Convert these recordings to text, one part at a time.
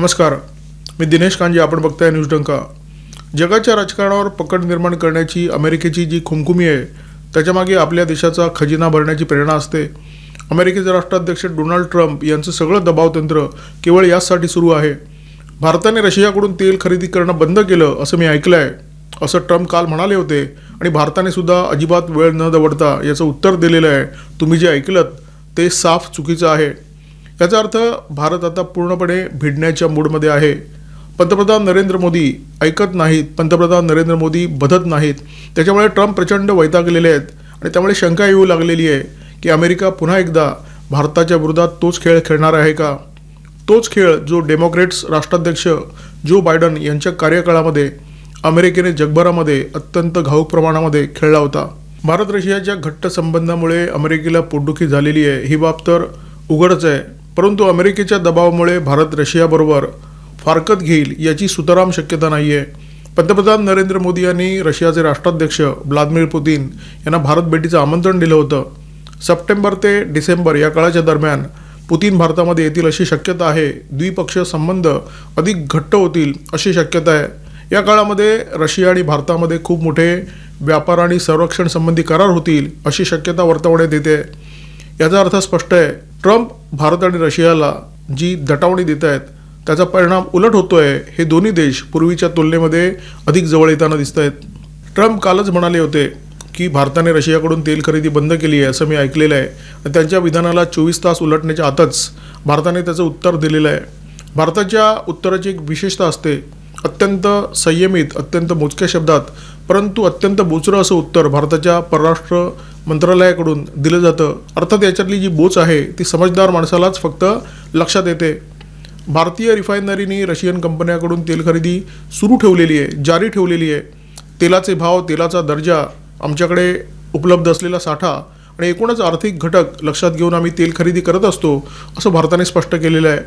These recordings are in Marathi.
नमस्कार. मी दिनेश कांजे आपण बघताय न्यूज डंका. जगाच्या राजकारणावर पकड निर्माण करण्याची अमेरिकेची जी खुमखुमी आहे त्याच्यामागे आपल्या देशाचा खजिना भरण्याची प्रेरणा असते. अमेरिकेचे राष्ट्राध्यक्ष डोनाल्ड ट्रम्प यांचं सगळं दबावतंत्र केवळ याचसाठी सुरू आहे. भारताने रशियाकडून तेल खरेदी करणं बंद केलं असं मी ऐकलं आहे असं ट्रम्प काल म्हणाले होते. आणि भारताने सुद्धा अजिबात वेळ न दवडता याचं उत्तर दिलेलं आहे. तुम्ही जे ऐकलं ते साफ चुकीचं आहे. याचा अर्थ भारत आता पूर्णपणे भिडण्याच्या मूडमध्ये आहे. पंतप्रधान नरेंद्र मोदी ऐकत नाहीत पंतप्रधान नरेंद्र मोदी बधत नाहीत. त्याच्यामुळे ट्रम्प प्रचंड वैतागलेले आहेत आणि त्यामुळे शंका येऊ लागलेली आहे की अमेरिका पुन्हा एकदा भारताच्या विरोधात तोच खेळ खेळणार आहे का? तोच खेळ जो डेमोक्रेट्स राष्ट्राध्यक्ष जो बायडन यांच्या कार्यकाळामध्ये अमेरिकेने जगभरामध्ये अत्यंत घाऊक प्रमाणामध्ये खेळला होता. भारत रशियाच्या घट्ट संबंधामुळे अमेरिकेला पोटदुखी झालेली आहे. ही बाब तर उघडच आहे. परंतु अमेरिकेच्या दबावामुळे भारत रशियाबरोबर फारकत घेईल याची सुतराम शक्यता नाही आहे पंतप्रधान नरेंद्र मोदी यांनी रशियाचे राष्ट्राध्यक्ष व्लादिमीर पुतीन यांना भारत भेटीचं आमंत्रण दिलं होतं. सप्टेंबर ते डिसेंबर या काळाच्या दरम्यान पुतीन भारतामध्ये येतील अशी शक्यता आहे. द्विपक्षीय संबंध अधिक घट्ट होतील अशी शक्यता आहे. या काळामध्ये रशिया आणि भारतामध्ये खूप मोठे व्यापार आणि संरक्षण संबंधी करार होतील अशी शक्यता वर्तवण्यात येते. याचा अर्थ स्पष्ट आहे. ट्रम्प भारत आणि रशियाला जी दटावणी देत आहेत त्याचा परिणाम उलट होतोय हे दोन्ही देश पूर्वीच्या तुलनेमध्ये अधिक जवळ येताना दिसत आहेत ट्रम्प कालच म्हणाले होते की भारताने रशियाकडून तेल खरेदी बंद केली आहे असं मी ऐकलेलं आहे. आणि त्यांच्या विधानाला चोवीस तास उलटण्याच्या आतच भारताने त्याचं उत्तर दिलेलं आहे. भारताच्या उत्तराची एक विशेषता असते अत्यंत संयमित अत्यंत मोजक्या शब्दात परंतु अत्यंत बोचरं असं उत्तर भारताच्या परराष्ट्र मंत्रालयाकडून दिलं जातं. अर्थात याच्यातली जी बोच आहे ती समजदार माणसालाच फक्त लक्षात येते. भारतीय रिफायनरीनी रशियन कंपन्याकडून तेल खरेदी सुरू ठेवलेली आहे जारी ठेवलेली आहे. तेलाचे भाव तेलाचा दर्जा आमच्याकडे उपलब्ध असलेला साठा आणि एकूणच आर्थिक घटक लक्षात घेऊन आम्ही तेल खरेदी करत असतो असं भारताने स्पष्ट केलेलं आहे.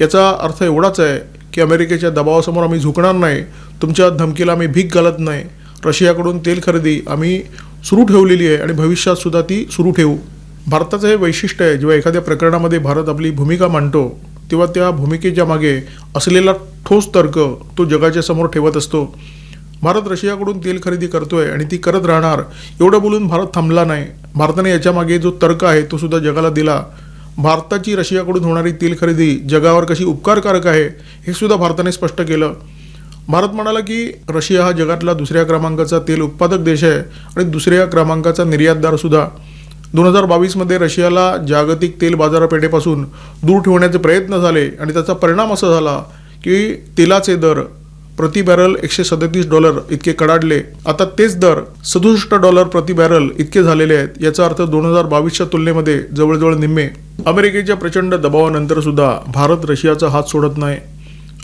याचा अर्थ एवढाच आहे की अमेरिकेच्या दबावासमोर आम्ही झुकणार नाही तुमच्या धमकीला आम्ही भीक घालत नाही. रशियाकडून तेल खरेदी आम्ही सुरू ठेवलेली आहे आणि भविष्यात सुद्धा ती सुरू ठेवू. भारताचं हे वैशिष्ट्य आहे जेव्हा एखाद्या प्रकरणामध्ये भारत आपली भूमिका मांडतो तेव्हा त्या भूमिकेच्या मागे असलेला ठोस तर्क तो जगाच्या समोर ठेवत असतो. भारत रशियाकडून तेल खरेदी करतोय आणि ती करत राहणार एवढं बोलून भारत थांबला नाही. भारताने याच्या मागे जो तर्क आहे तो सुद्धा जगाला दिला. भारताची रशियाकडून होणारी तेल खरेदी जगावर कशी उपकारकारक आहे हे सुद्धा भारताने स्पष्ट केलं. भारत म्हणाला की रशिया हा जगातला दुसऱ्या क्रमांकाचा तेल उत्पादक देश आहे आणि दुसऱ्या क्रमांकाचा निर्यातदार सुद्धा. दोन हजार बावीसमध्ये रशियाला जागतिक तेल बाजारपेठेपासून दूर ठेवण्याचे प्रयत्न झाले आणि त्याचा परिणाम असा झाला की तेलाचे दर प्रति बॅरल एकशे सदतीस डॉलर इतके कडाडले. आता तेच दर सदुसष्ट डॉलर प्रति बॅरल इतके झालेले आहेत याचा अर्थ दोन हजार बावीसच्या तुलनेमध्ये जवळजवळ निम्मे. अमेरिकेच्या प्रचंड दबावानंतर सुद्धा भारत रशियाचा हात सोडत नाही.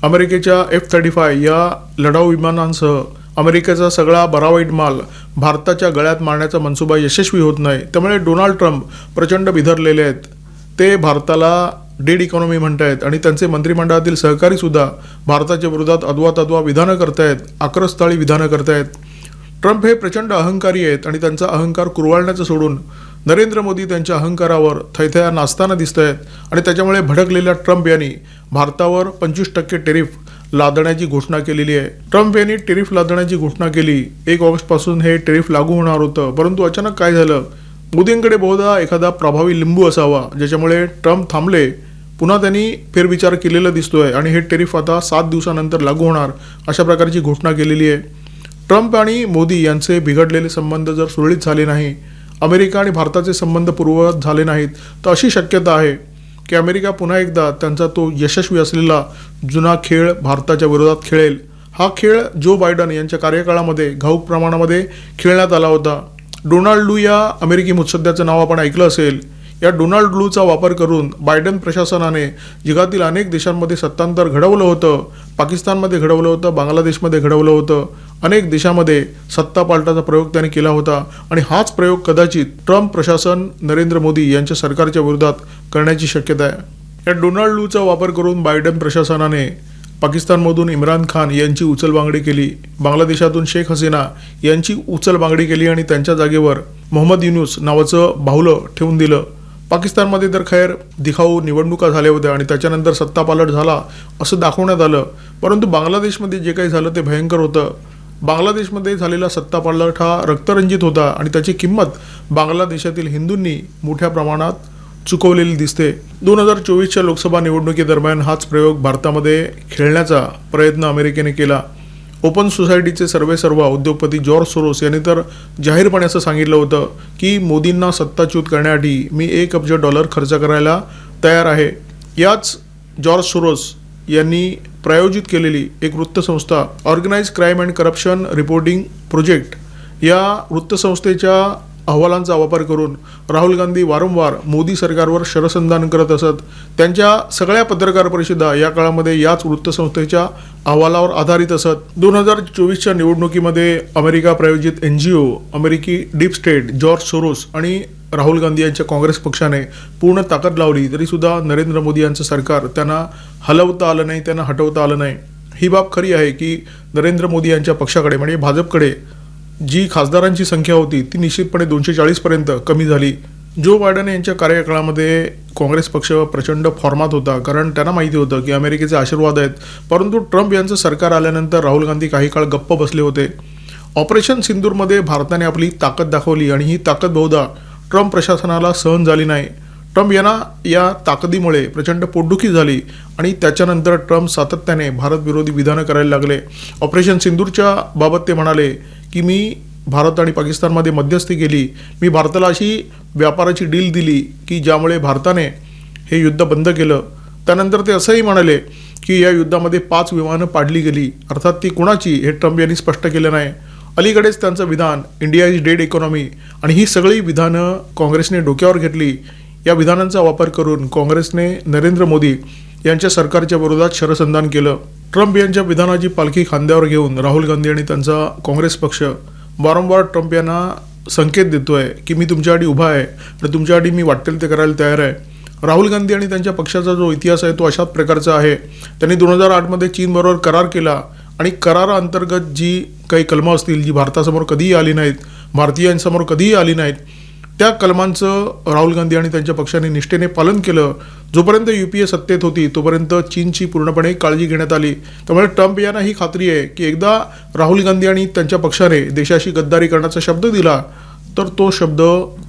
अमेरिकेच्या एफ थर्टी फाय या लढाऊ विमानांसह अमेरिकेचा सगळा बरावाईट माल भारताच्या गळ्यात मारण्याचा मनसुबा यशस्वी होत नाही. त्यामुळे डोनाल्ड ट्रम्प प्रचंड बिधरलेले आहेत. ते भारताला डेड इकॉनॉमी म्हणतायत आणि त्यांचे मंत्रिमंडळातील सहकारी सुद्धा भारताच्या विरोधात अद्वा तद्वा विधानं करतायत आक्रस्ताळी विधानं करतायत. ट्रम्प हे प्रचंड अहंकारी आहेत आणि त्यांचा अहंकार कुरवाळण्याचं सोडून नरेंद्र मोदी त्यांच्या अहंकारावर थैथया नाचताना दिसत आहेत आणि त्याच्यामुळे भडकलेल्या ट्रम्प यांनी भारतावर पंचवीस टक्के टेरिफ लादण्याची घोषणा केलेली आहे. ट्रम्प यांनी टेरिफ लादण्याची घोषणा केली. एक ऑगस्टपासून हे टेरिफ लागू होणार होतं. परंतु अचानक काय झालं? मोदींकडे बहुधा एखादा प्रभावी लिंबू असावा ज्याच्यामुळे ट्रम्प थांबले पुन्हा त्यांनी फेरविचार केलेला दिसतोय आणि हे टेरिफ आता सात दिवसानंतर लागू होणार अशा प्रकारची घोषणा केलेली आहे. ट्रम्प आणि मोदी यांचे बिघडलेले संबंध जर सुरळीत झाले नाही अमेरिका आणि भारताचे संबंध पूर्ववत झाले नाहीत तर अशी शक्यता आहे की अमेरिका पुन्हा एकदा त्यांचा तो यशस्वी असलेला जुना खेळ भारताच्या विरोधात खेळेल. हा खेळ जो बायडन यांच्या कार्यकाळामध्ये घाऊक प्रमाणामध्ये खेळण्यात आला होता. डोनाल्ड लू या अमेरिकी मुत्सद्याचं नाव आपण ऐकलं असेल. या डोनाल्ड लूचा वापर करून बायडन प्रशासनाने जगातील अनेक देशांमध्ये सत्तांतर घडवलं होतं. पाकिस्तानमध्ये घडवलं होतं बांगलादेशमध्ये घडवलं होतं. अनेक देशामध्ये सत्ता पालटाचा प्रयोग त्याने केला होता. आणि हाच प्रयोग कदाचित ट्रम्प प्रशासन नरेंद्र मोदी यांच्या सरकारच्या विरोधात करण्याची शक्यता आहे. या डोनाल्ड लूचा वापर करून बायडन प्रशासनाने पाकिस्तानमधून इम्रान खान यांची उचलबांगडी केली. बांगलादेशातून शेख हसीना यांची उचलबांगडी केली आणि त्यांच्या जागेवर मोहम्मद युनुस नावाचं बाहुलं ठेवून दिलं. पाकिस्तानमध्ये तर खैर दिखाऊ निवडणुका झाल्या होत्या आणि त्याच्यानंतर सत्तापालट झाला असं दाखवण्यात आलं. परंतु बांगलादेशमध्ये जे काही झालं ते भयंकर होतं. बांगलादेशमध्ये झालेला सत्तापालट हा रक्तरंजित होता आणि त्याची किंमत बांगलादेशातील हिंदूंनी मोठ्या प्रमाणात चुकवलेली दिसते. दोन हजार चोवीसच्या लोकसभा निवडणुकीदरम्यान हाच प्रयोग भारतामध्ये खेळण्याचा प्रयत्न अमेरिकेने केला. ओपन सोसायटीचे सर्वे सर्व उद्योगपती जॉर्ज सोरोस यांनी तर जाहीरपणे असं सांगितलं होतं की मोदींना सत्ताच्युत करण्यासाठी मी एक अब्ज डॉलर खर्च करायला तयार आहे. याच जॉर्ज सोरोस यांनी प्रायोजित केलेली एक वृत्तसंस्था Organise Crime and Corruption Reporting Project या वृत्तसंस्थेच्या अहवालांचा वापर करून राहुल गांधी वारंवार मोदी सरकारवर शरसंधान करत असत. त्यांच्या सगळ्या पत्रकार परिषदा या काळामध्ये याच वृत्तसंस्थेच्या अहवालावर आधारित असत. दोन हजार चोवीसच्या निवडणुकीमध्ये अमेरिका प्रायोजित एन जी ओ अमेरिकी डीप स्टेट जॉर्ज सोरोस आणि राहुल गांधी यांच्या काँग्रेस पक्षाने पूर्ण ताकद लावली तरीसुद्धा नरेंद्र मोदी यांचं सरकार त्यांना हलवता आलं नाही त्यांना हटवता आलं नाही. ही बाब खरी आहे की नरेंद्र मोदी यांच्या पक्षाकडे म्हणजे भाजपकडे जी खासदारांची संख्या होती ती निश्चितपणे दोनशे चाळीसपर्यंत कमी झाली. जो बायडन यांच्या कार्यकाळामध्ये काँग्रेस पक्ष प्रचंड फॉर्मात होता कारण त्यांना माहिती होतं की अमेरिकेचे आशीर्वाद आहेत. परंतु ट्रम्प यांचं सरकार आल्यानंतर राहुल गांधी काही काळ गप्प बसले होते. ऑपरेशन सिंदूरमध्ये भारताने आपली ताकद दाखवली आणि ही ताकद बहुधा ट्रम्प प्रशासनाला सहन झाली नाही. ट्रम्प यांना या ताकदीमुळे प्रचंड पोटदुखी झाली आणि त्याच्यानंतर ट्रम्प सातत्याने भारतविरोधी विधानं करायला लागले. ऑपरेशन सिंदूरच्या बाबत ते म्हणाले की मी भारत आणि पाकिस्तानमध्ये मध्यस्थी केली. मी भारताला अशी व्यापाराची डील दिली की ज्यामुळे भारताने हे युद्ध बंद केलं. त्यानंतर ते असंही म्हणाले की या युद्धामध्ये पाच विमानं पाडली गेली. अर्थात ती कुणाची हे ट्रम्प यांनी स्पष्ट केलं नाही. अलीकडेच त्यांचं विधान इंडिया इज डेड इकॉनॉमी आणि ही सगळी विधानं काँग्रेसने डोक्यावर घेतली. या विधानांचा वापर करून काँग्रेसने नरेंद्र मोदी यांच्या सरकारच्या विरोधात शरसंधान केलं. ट्रम्प यांच्या विधानाची पालखी खांद्यावर घेऊन राहुल गांधी आणि त्यांचा काँग्रेस पक्ष वारंवार ट्रम्प यांना संकेत देतोय की मी तुमच्यासाठी उभा आहे आणि तुमच्यासाठी मी वाटेल ते करायला तयार आहे. राहुल गांधी आणि त्यांच्या पक्षाचा जो इतिहास आहे तो अशाच प्रकारचा आहे. त्यांनी दोन हजार आठमध्ये चीनबरोबर करार केला आणि कराराअंतर्गत जी काही कलमं असतील जी भारतासमोर कधीही आली नाहीत भारतीयांसमोर कधीही आली नाहीत त्या कलमांचं राहुल गांधी आणि त्यांच्या पक्षाने निष्ठेने पालन केलं. जोपर्यंत यू पी ए सत्तेत होती तोपर्यंत चीनची पूर्णपणे काळजी घेण्यात आली. त्यामुळे ट्रम्प यांना ही खात्री आहे की एकदा राहुल गांधी आणि त्यांच्या पक्षाने देशाशी गद्दारी करण्याचा शब्द दिला तर तो शब्द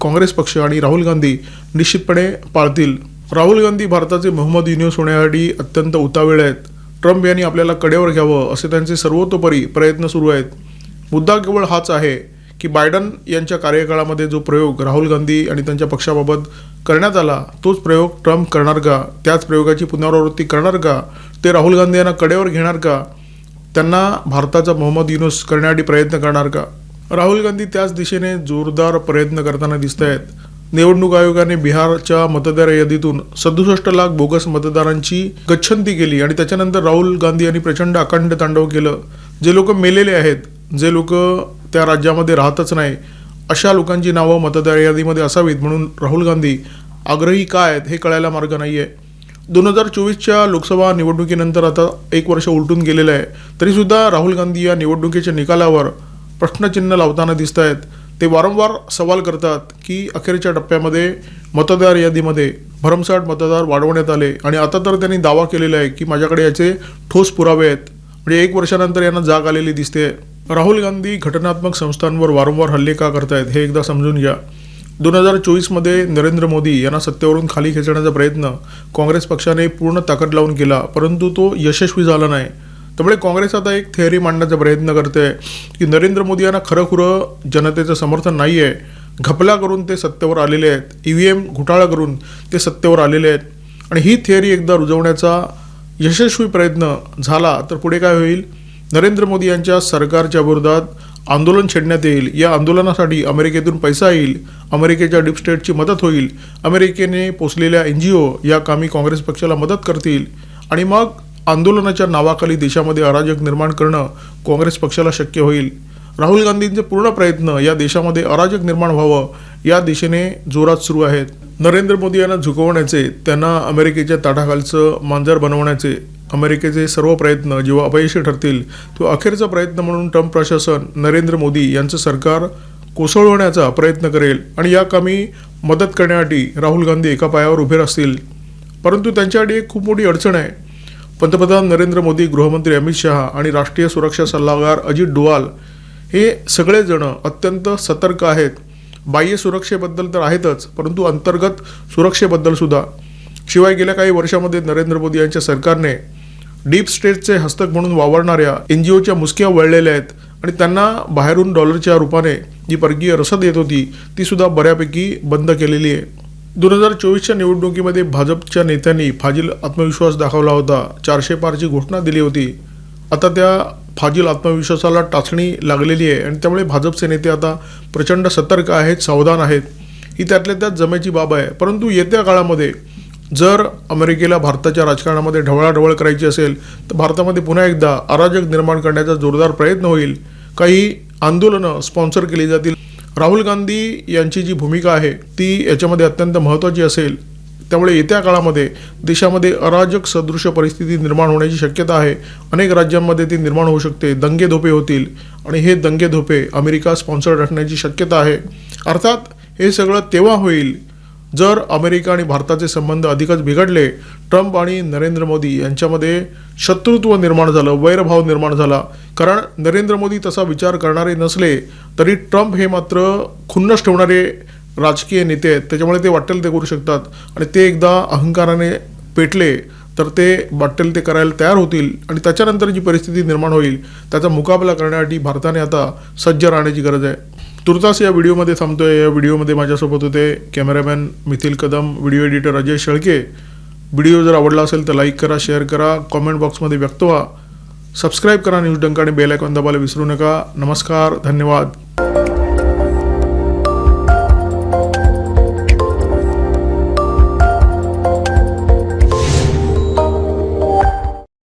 काँग्रेस पक्ष आणि राहुल गांधी निश्चितपणे पाळतील. राहुल गांधी भारताचे मोहम्मद युनियस होण्यासाठी अत्यंत उतावीळ आहेत. ट्रम्प यांनी आपल्याला कडेवर घ्यावं असे त्यांचे सर्वतोपरी प्रयत्न सुरू आहेत. मुद्दा केवळ हाच आहे की बायडन यांच्या कार्यकाळामध्ये जो प्रयोग राहुल गांधी आणि त्यांच्या पक्षाबाबत करण्यात आला तोच प्रयोग ट्रम्प करणार का? त्याच प्रयोगाची पुनरावृत्ती करणार का? ते राहुल गांधी यांना कडेवर घेणार का? त्यांना भारताचा मोहम्मद युनुस करण्यासाठी प्रयत्न करणार का? राहुल गांधी त्याच दिशेने जोरदार प्रयत्न करताना दिसत आहेत निवडणूक आयोगाने बिहारच्या मतदार यादीतून सदुसष्ट लाख बोगस मतदारांची गच्छंती केली आणि त्याच्यानंतर राहुल गांधी यांनी प्रचंड अखंड तांडव केलं. जे लोक मेलेले आहेत जे लोक त्या राज्यामध्ये राहतच नाही. अशा लोकांची नावं मतदार यादीमध्ये असावीत म्हणून राहुल गांधी आग्रही काय आहेत हे कळायला मार्ग नाही आहे दोन हजार चोवीसच्या लोकसभा निवडणुकीनंतर आता एक वर्ष उलटून गेलेलं आहे. तरीसुद्धा राहुल गांधी या निवडणुकीच्या निकालावर प्रश्नचिन्ह लावताना दिसत आहेत ते वारंवार सवाल करतात की अखेरच्या टप्प्यामध्ये मतदार यादीमध्ये भरमसाठ मतदार वाढवण्यात आले आणि आता तर त्यांनी दावा केलेला आहे की माझ्याकडे याचे ठोस पुरावे आहेत. म्हणजे एक वर्षानंतर यांना जाग आलेली दिसते राहुल गांधी घटनात्मक संस्थांवर वारंवार हल्ले का करतायत हे एकदा समजून घ्या. दोन हजार चोवीसमध्ये नरेंद्र मोदी यांना सत्तेवरून खाली खेचण्याचा प्रयत्न काँग्रेस पक्षाने पूर्ण ताकद लावून केला परंतु तो यशस्वी झाला नाही. त्यामुळे काँग्रेस आता एक थेअरी मांडण्याचा प्रयत्न करते की नरेंद्र मोदी यांना खरंखुरं जनतेचं समर्थन नाही आहे घपला करून ते सत्तेवर आलेले आहेत. ई व्ही एम घोटाळा करून ते सत्तेवर आलेले आहेत. आणि ही थिअरी एकदा रुजवण्याचा यशस्वी प्रयत्न झाला तर पुढे काय होईल? नरेंद्र मोदी यांच्या सरकारच्या विरोधात आंदोलन छेडण्यात येईल. या आंदोलनासाठी अमेरिकेतून पैसा येईल. अमेरिकेच्या डीप स्टेटची मदत होईल. अमेरिकेने पोचलेल्या एन जी ओ या कामी काँग्रेस पक्षाला मदत करतील. आणि मग आंदोलनाच्या नावाखाली देशामध्ये अराजक निर्माण करणं काँग्रेस पक्षाला शक्य होईल. राहुल गांधींचे पूर्ण प्रयत्न या देशामध्ये अराजक निर्माण व्हावं या दिशेने जोरात सुरू आहेत. नरेंद्र मोदी यांना झुकवण्याचे त्यांना अमेरिकेच्या ताटाखालचं मांजर बनवण्याचे अमेरिकेचे सर्व प्रयत्न जेव्हा अपयशी ठरतील तो अखेरचा प्रयत्न म्हणून ट्रम्प प्रशासन नरेंद्र मोदी यांचं सरकार कोसळवण्याचा प्रयत्न करेल आणि या कामी मदत करण्यासाठी राहुल गांधी एका पायावर उभे असतील परंतु त्यांच्यासाठी एक खूप मोठी अडचण आहे. पंतप्रधान नरेंद्र मोदी गृहमंत्री अमित शहा आणि राष्ट्रीय सुरक्षा सल्लागार अजित डोवाल हे सगळेजण अत्यंत सतर्क आहेत. बाह्य सुरक्षेबद्दल तर आहेतच परंतु अंतर्गत सुरक्षेबद्दल सुद्धा. शिवाय गेल्या काही वर्षामध्ये नरेंद्र मोदी यांच्या सरकारने डीप स्टेटचे हस्तक म्हणून वावरणाऱ्या एन जी ओच्या मुसक्या वळलेल्या आहेत आणि त्यांना बाहेरून डॉलरच्या रूपाने जी परकीय रसद येत होती ती सुद्धा बऱ्यापैकी बंद केलेली आहे. दोन हजार चोवीसच्या निवडणुकीमध्ये भाजपच्या नेत्यांनी फाजील आत्मविश्वास दाखवला होता. चारशे पारची घोषणा दिली होती. आता त्या फाजील आत्मविश्वासाला टाचणी लागलेली आहे आणि त्यामुळे भाजपचे नेते आता प्रचंड सतर्क आहेत सावधान आहेत. ही त्यातल्या त्यात जमेची बाब आहे. परंतु येत्या काळामध्ये जर अमेरिकेला भारताच्या राजकारणामध्ये ढवळाढवळ करायची असेल तर भारतामध्ये पुन्हा एकदा अराजक निर्माण करण्याचा जोरदार प्रयत्न होईल. काही आंदोलनं स्पॉन्सर केली जातील. राहुल गांधी यांची जी भूमिका आहे ती याच्यामध्ये अत्यंत महत्त्वाची असेल. त्यामुळे येत्या काळामध्ये देशामध्ये अराजक सदृश परिस्थिती निर्माण होण्याची शक्यता आहे. अनेक राज्यांमध्ये ती निर्माण होऊ शकते. दंगेधोपे होतील. आणि हे दंगेधोपे अमेरिका स्पॉन्सर्ड असण्याची शक्यता आहे. अर्थात हे सगळं तेव्हा होईल जर अमेरिका आणि भारताचे संबंध अधिकच बिघडले ट्रम्प आणि नरेंद्र मोदी यांच्यामध्ये शत्रुत्व निर्माण झालं वैरभाव निर्माण झाला. कारण नरेंद्र मोदी तसा विचार करणारे नसले तरी ट्रम्प हे मात्र खुन्नस ठेवणारे राजकीय नेते आहेत. त्याच्यामुळे ते वाटेल ते करू शकतात. आणि ते एकदा अहंकाराने पेटले तर ते वाटेल ते करायला तयार होतील आणि त्याच्यानंतर जी परिस्थिती निर्माण होईल. त्याचा मुकाबला करण्यासाठी भारताने आता सज्ज राहण्याची गरज आहे. तुर्तास या व्हिडिओमध्ये थांबतोय. या व्हिडिओमध्ये माझ्यासोबत होते cameraman Mithil Kadam video editor Ajay Shelke. Video जर आवडला असेल तर लाईक करा शेअर करा कॉमेंट बॉक्समध्ये व्यक्त व्हा. सबस्क्राईब करा न्यूज डंका आणि बेल आयकॉन दाबायला विसरू नका. नमस्कार धन्यवाद.